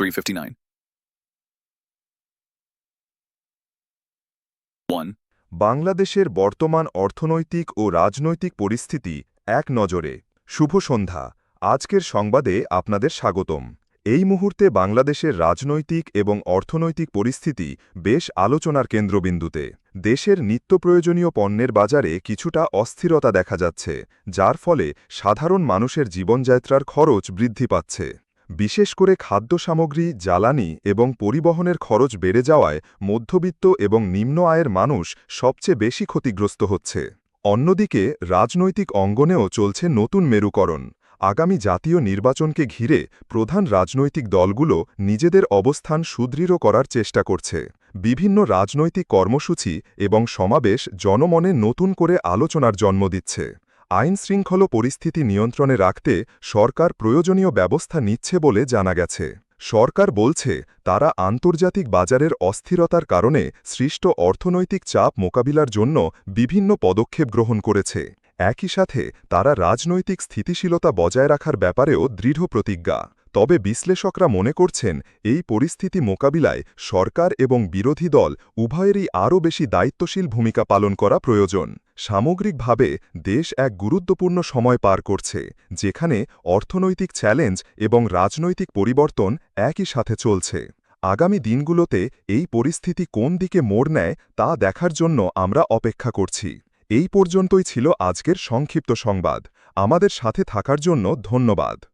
359. 1. বাংলাদেশের বর্তমান অর্থনৈতিক ও রাজনৈতিক পরিস্থিতি এক নজরে। শুভ সন্ধ্যা। আজকের সংবাদে আপনাদের স্বাগতম। এই মুহূর্তে বাংলাদেশের রাজনৈতিক এবং অর্থনৈতিক পরিস্থিতি বেশ আলোচনার কেন্দ্রবিন্দুতে। দেশের নিত্য প্রয়োজনীয় পণ্যের বাজারে কিছুটা অস্থিরতা দেখা যাচ্ছে, যার ফলে সাধারণ মানুষের জীবনযাত্রার খরচ বৃদ্ধি পাচ্ছে। বিশেষ করে খাদ্য সামগ্রী জ্বালানি এবং পরিবহনের খরচ বেড়ে যাওয়ায় মধ্যবিত্ত এবং নিম্ন আয়ের মানুষ সবচেয়ে বেশি ক্ষতিগ্রস্ত হচ্ছে। অন্যদিকে, রাজনৈতিক অঙ্গনেও চলছে নতুন মেরুকরণ। আগামী জাতীয় নির্বাচনকে ঘিরে প্রধান রাজনৈতিক দলগুলো নিজেদের অবস্থান সুদৃঢ় করার চেষ্টা করছে। বিভিন্ন রাজনৈতিক কর্মসূচি এবং সমাবেশ জনমনে নতুন করে আলোচনার জন্ম দিচ্ছে। আইন শৃঙ্খল পরিস্থিতি নিয়ন্ত্রণে রাখতে সরকার প্রয়োজনীয় ব্যবস্থা নিচ্ছে বলে জানা গেছে। সরকার বলছে, তারা আন্তর্জাতিক বাজারের অস্থিরতার কারণে সৃষ্ট অর্থনৈতিক চাপ মোকাবিলার জন্য বিভিন্ন পদক্ষেপ গ্রহণ করেছে। একই সাথে, তারা রাজনৈতিক স্থিতিশীলতা বজায় রাখার ব্যাপারেও দৃঢ় প্রতিজ্ঞা। তবে বিশ্লেষকরা মনে করছেন, এই পরিস্থিতি মোকাবিলায় সরকার এবং বিরোধী দল উভয়েরই আরও বেশি দায়িত্বশীল ভূমিকা পালন করা প্রয়োজন। সামগ্রিকভাবে, দেশ এক গুরুত্বপূর্ণ সময় পার করছে, যেখানে অর্থনৈতিক চ্যালেঞ্জ এবং রাজনৈতিক পরিবর্তন একই সাথে চলছে। আগামী দিনগুলোতে এই পরিস্থিতি কোন দিকে মোড় নেয় তা দেখার জন্য আমরা অপেক্ষা করছি। এই পর্যন্তই ছিল আজকের সংক্ষিপ্ত সংবাদ। আমাদের সাথে থাকার জন্য ধন্যবাদ।